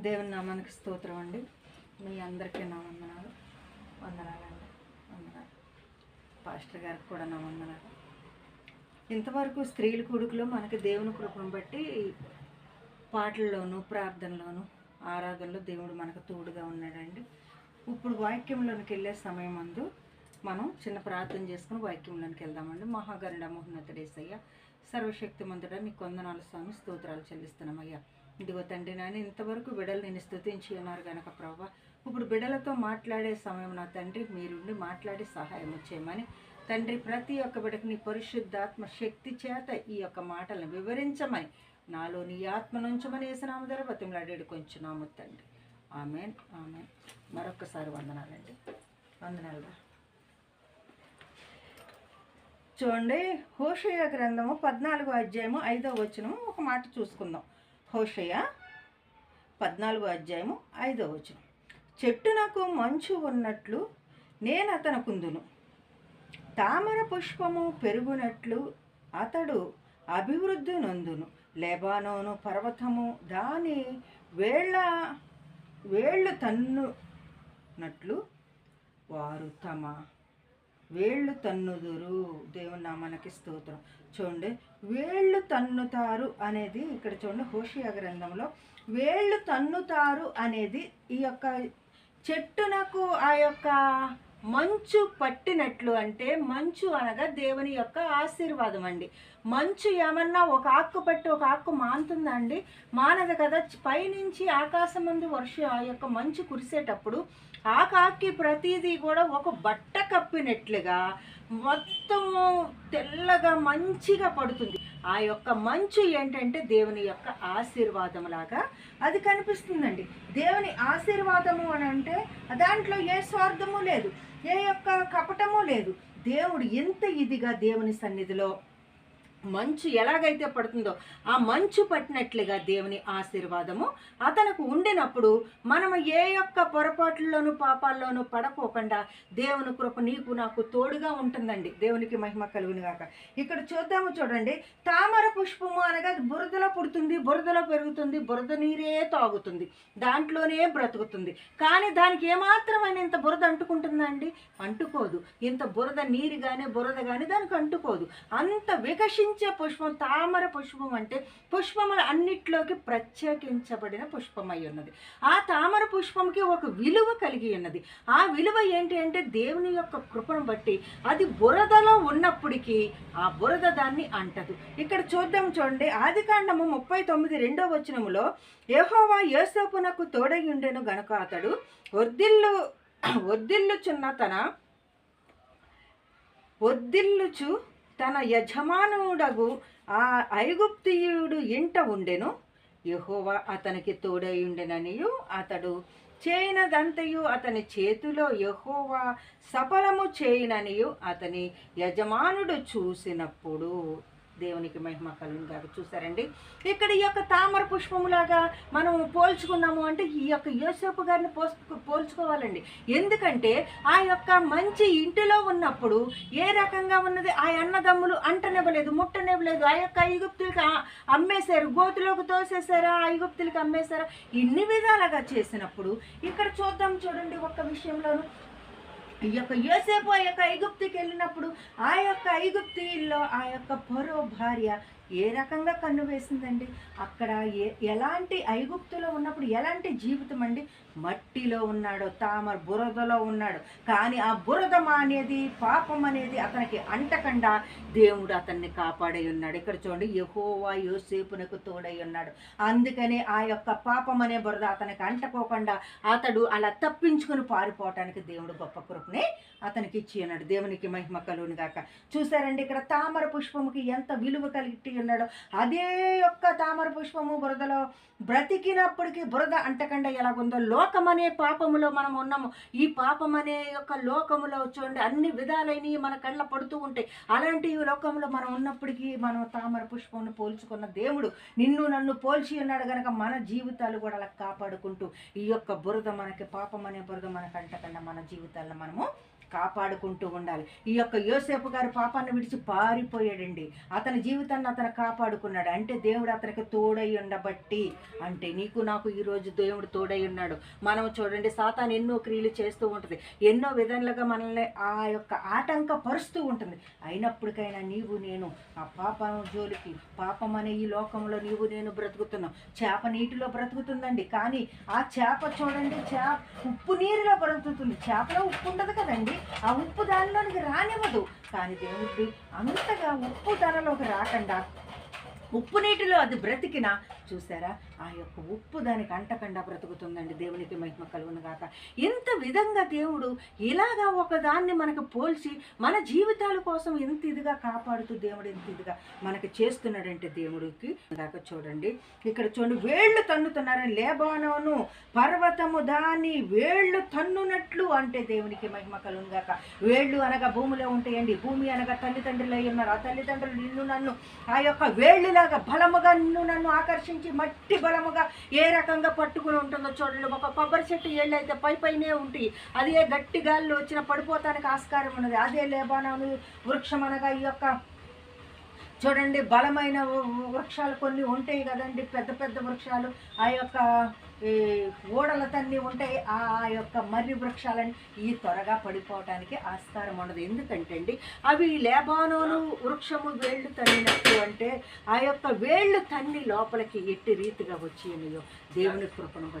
దేవుని నామానికి స్తోత్రం అండి. మీ అందరికీ నా వందనాలు. వందనాలండి. వందనాలు. పాస్టర్ గారికి కూడా నా వందనాలు. ఇంతవరకు స్త్రీల కొడుకులో మనకి దేవుని కృపను బట్టి పాటల్లోనూ ప్రార్థనలోను ఆరాధనలో దేవుడు మనకు తోడుగా ఉన్నాడండి. ఇప్పుడు వాక్యంలోనికి వెళ్ళే సమయం అందు మనం చిన్న ప్రార్థన చేసుకుని వాక్యంలోనికి వెళ్దామండి. మహాగరుడ మోహన్నతుడేసయ్య సర్వశక్తిమంతుడ నీ వందనాలు స్వామి స్తోత్రాలు చెల్లిస్తున్నామయ్యా. ఇదిగో తండ్రి నాయన ఇంతవరకు బిడలు నేను స్థుతించి ఉన్నారు గనక ప్రభా ఇప్పుడు బిడలతో మాట్లాడే సమయం నా తండ్రి మీరుండి మాట్లాడి సహాయం చేయమని తండ్రి ప్రతి ఒక్క బిడకు నీ పరిశుద్ధాత్మ శక్తి చేత ఈ యొక్క మాటలను వివరించమని. నాలో నీ ఆత్మ నుంచమని వేసినాము ధర బతిమలాడేడు కొంచున్నాము తండ్రి. Amen amen. మరొకసారి వందనాలండి. వందనాలు చూడండి హోషయ గ్రంథము పద్నాలుగో అధ్యాయము ఐదో వచనము ఒక మాట చూసుకుందాం. హోషయ పద్నాలుగో అధ్యాయము ఐదో వచనం. చెట్టునకు మంచు ఉన్నట్లు నేను అతనకుందును. తామర పుష్పము పెరుగునట్లు అతడు అభివృద్ధి నొందును. లెబానోను పర్వతము దాని వేళ్ళ వేళ్ళు తన్నునట్లు వారు తమ వేళ్ళు తన్నుదురు. దేవుని నామానికి స్తోత్రం. చూడండి వేళ్ళు తన్నుతారు అనేది ఇక్కడ చూడండి హోషియా గ్రంథంలో. వేళ్ళు తన్నుతారు అనేది ఈ యొక్క చెట్టునకు ఆ యొక్క మంచు పట్టినట్లు అంటే మంచు అనగా దేవుని యొక్క ఆశీర్వాదం అండి. మంచు ఏమన్నా ఒక ఆకు పట్టి ఒక ఆకు మానుతుందా అండి? మానదు కదా. పైనుంచి ఆకాశం ముందు వర్షం ఆ యొక్క మంచు కురిసేటప్పుడు ఆ కాకి ప్రతిదీ కూడా ఒక బట్ట కప్పినట్లుగా మొత్తము తెల్లగా మంచిగా పడుతుంది. ఆ యొక్క మంచు ఏంటంటే దేవుని యొక్క ఆశీర్వాదం లాగా అది కనిపిస్తుందండి. దేవుని ఆశీర్వాదము అని అంటే దాంట్లో ఏ స్వార్థము లేదు ఏ యొక్క కపటము లేదు. దేవుడు ఎంత ఇదిగా దేవుని సన్నిధిలో మంచు ఎలాగైతే పడుతుందో ఆ మంచు పట్టినట్లుగా దేవుని ఆశీర్వాదము అతనికి ఉండినప్పుడు మనము ఏ యొక్క పొరపాట్లలోనూ పాపాల్లోనూ పడకోకుండా దేవుని కృప నీకు నాకు తోడుగా ఉంటుందండి. దేవునికి మహిమ కలుగును కాక ఇక్కడ చూద్దాము చూడండి. తామర పుష్పము అనగా అది బురదలో పుడుతుంది బురదలో పెరుగుతుంది బురద నీరే తాగుతుంది. దాంట్లోనే బ్రతుకుతుంది. కానీ దానికి ఏమాత్రమైన ఇంత బురద అంటుకుంటుందండి అంటుకోదు. ఇంత బురద నీరు కానీ బురద కానీ దానికి అంటుకోదు. అంత పుష్పించే పుష్పం తామర పుష్పం అంటే పుష్పములు అన్నిట్లోకి ప్రత్యేకించబడిన పుష్పం అయి ఉన్నది. ఆ తామర పుష్పంకి ఒక విలువ కలిగి ఉన్నది. ఆ విలువ ఏంటి అంటే దేవుని యొక్క కృపను బట్టి అది బురదలో ఉన్నప్పటికీ ఆ బురద దాన్ని అంటదు. ఇక్కడ చూద్దాం చూడండి. ఆది కాండము ముప్పై తొమ్మిది రెండో వచనములో యెహోవా యోసేపునకు తోడై ఉండెను గనుక అతడు వర్దిల్లు వర్దిల్లుచున్న తన వర్ధిల్లుచు తన యజమానుడగు ఆ ఐగుప్తియుడు ఇంట ఉండెను. యహోవా అతనికి తోడై ఉండెననియు అతడు చేయనదంతయు అతని చేతిలో యహోవా సఫలము చేయననియు అతని యజమానుడు చూసినప్పుడు. దేవునికి మహిమ కలుగును కాదు చూసారండి ఇక్కడ ఈ యొక్క తామర పుష్పములాగా మనం పోల్చుకున్నాము అంటే ఈ యొక్క యోసేపు గారిని పోస్ పోల్చుకోవాలండి. ఎందుకంటే ఆ యొక్క మంచి ఇంటిలో ఉన్నప్పుడు ఏ రకంగా ఉన్నది? ఆ అన్నదమ్ములు అంటనివ్వలేదు ముట్టనివ్వలేదు. ఆ యొక్క ఐగుప్తులకి అమ్మేశారు. గోతులోకి తోసేశారా? ఐగుప్తులకి అమ్మేశారా? ఇన్ని విధాలుగా చేసినప్పుడు ఇక్కడ చూద్దాం చూడండి ఒక్క విషయంలోనూ. ఈ యొక్క యోసేపు ఆ యొక్క ఐగుప్తికి వెళ్ళినప్పుడు ఆ యొక్క ఐగుప్తిలో ఆ యొక్క పరో భార్య ఏ రకంగా కన్ను వేసిందండి? అక్కడ ఏ ఎలాంటి ఐగుప్తులో ఉన్నప్పుడు ఎలాంటి జీవితం అండి? మట్టిలో ఉన్నాడు తామర బురదలో ఉన్నాడు. కానీ ఆ బురద అనేది పాపం అనేది అతనికి అంటకుండా దేవుడు అతన్ని కాపాడై ఉన్నాడు. ఇక్కడ చూడండి యహోవా యోసేపునకు తోడై ఉన్నాడు. అందుకనే ఆ యొక్క పాపం అనే బురద అతనికి అంటకోకుండా అతడు అలా తప్పించుకుని పారిపోవటానికి దేవుడు గొప్ప కృపని అతనికి ఇచ్చి ఉన్నాడు. దేవునికి మహిమ కలుగును గాక. చూసారండి ఇక్కడ తామర పుష్పముకి ఎంత విలువ కలిగి ఉన్నాడో. అదే యొక్క తామర పుష్పము బురదలో బ్రతికినప్పటికీ బురద అంటకుండా ఎలాగుందో లోకం అనే పాపములో మనం ఉన్నాము. ఈ పాపం అనే యొక్క లోకములో చూడండి అన్ని విధాలైనవి మన కళ్ళ పడుతూ ఉంటాయి. అలాంటి ఈ లోకంలో మనం ఉన్నప్పటికీ మనం తామర పుష్పమును పోల్చుకున్న దేవుడు నిన్ను నన్ను పోల్చి ఉన్నాడు గనక మన జీవితాలు కూడా అలా కాపాడుకుంటూ ఈ యొక్క బురద మనకి పాపం అనే బురద మనకు అంటకుండా మన జీవితాలను మనము కాపాడుకుంటూ ఉండాలి. ఈ యొక్క యోసేపు గారి పాపాన్ని విడిచి పారిపోయాడండి. అతని జీవితాన్ని అతను కాపాడుకున్నాడు. అంటే దేవుడు అతనికి తోడై ఉండబట్టి అంటే నీకు నాకు ఈరోజు దేవుడు తోడై ఉన్నాడు. మనం చూడండి సాతాన్ ఎన్నో క్రియలు చేస్తూ ఉంటుంది. ఎన్నో విధాలుగా మనల్ని ఆ యొక్క ఆటంక పరుస్తూ ఉంటుంది. అయినప్పటికైనా నీవు నేను ఆ పాపం జోలికి పాపం అనే ఈ లోకంలో నీవు నేను బ్రతుకుతున్నాం. చేప నీటిలో బ్రతుకుతుందండి. కానీ ఆ చేప చూడండి చేప ఉప్పు నీరులో బ్రతుకుతుంది చేపలో ఉప్పు ఉండదు కదండి ఆ ఉప్పు దానిలోనికి రానివ్వదు. కానీ దేవుడు అంతగా ఉప్పు ధరలోకి రాకుండా ఉప్పు నీటిలో అది బ్రతికిన చూసారా? ఆ యొక్క ఉప్పు దానికి అంటకుండా బ్రతుకుతుందండి. దేవునికి మహిమ కలుగును గాక. ఇంత విధంగా దేవుడు ఇలాగా ఒకదాన్ని మనకు పోల్చి మన జీవితాల కోసం ఎంత ఇదిగా కాపాడుతూ దేవుడు ఎంత ఇదిగా మనకి చేస్తున్నాడంటే దేవుడికి దాకా చూడండి. ఇక్కడ చూడండి వేళ్ళు తన్నుతున్నారని లేబానోను పర్వతము దాని వేళ్ళు తన్నునట్లు అంటే దేవునికి మహిమ కలుగును గాక. వేళ్ళు అనగా భూమిలో ఉంటాయండి. భూమి అనగా తల్లిదండ్రులు అయి ఉన్నారు. ఆ తల్లిదండ్రులు నిన్ను నన్ను ఆ యొక్క వేళ్ళులాగా బలముగా నిన్ను నన్ను ఆకర్షించి మట్టి బలముగా ఏ రకంగా పట్టుకుని ఉంటుందో చూడండి. ఒక కొబ్బరి చెట్టు ఏళ్ళు అయితే పై పైనే ఉంటాయి అదే గట్టి గాల్లో వచ్చిన పడిపోతానికి ఆస్కారం ఉన్నది. అదే లేబానాను వృక్షం అనగా ఈ యొక్క చూడండి బలమైన వృ- వృక్షాలు కొన్ని ఉంటాయి కదండి పెద్ద పెద్ద వృక్షాలు. ఆ యొక్క ఈ ఓడల తన్ని ఉంటాయి ఆ ఆ యొక్క మర్రి వృక్షాలని ఈ త్వరగా పడిపోవటానికి ఆస్కారం ఉండదు. ఎందుకంటే అండి అవి లేబానోను వృక్షము వేళ్ళు తన్నినట్టు అంటే ఆ యొక్క వేళ్ళు తన్ని లోపలికి ఎట్టి రీతిగా వచ్చి దేవుని కృపను బట్టి.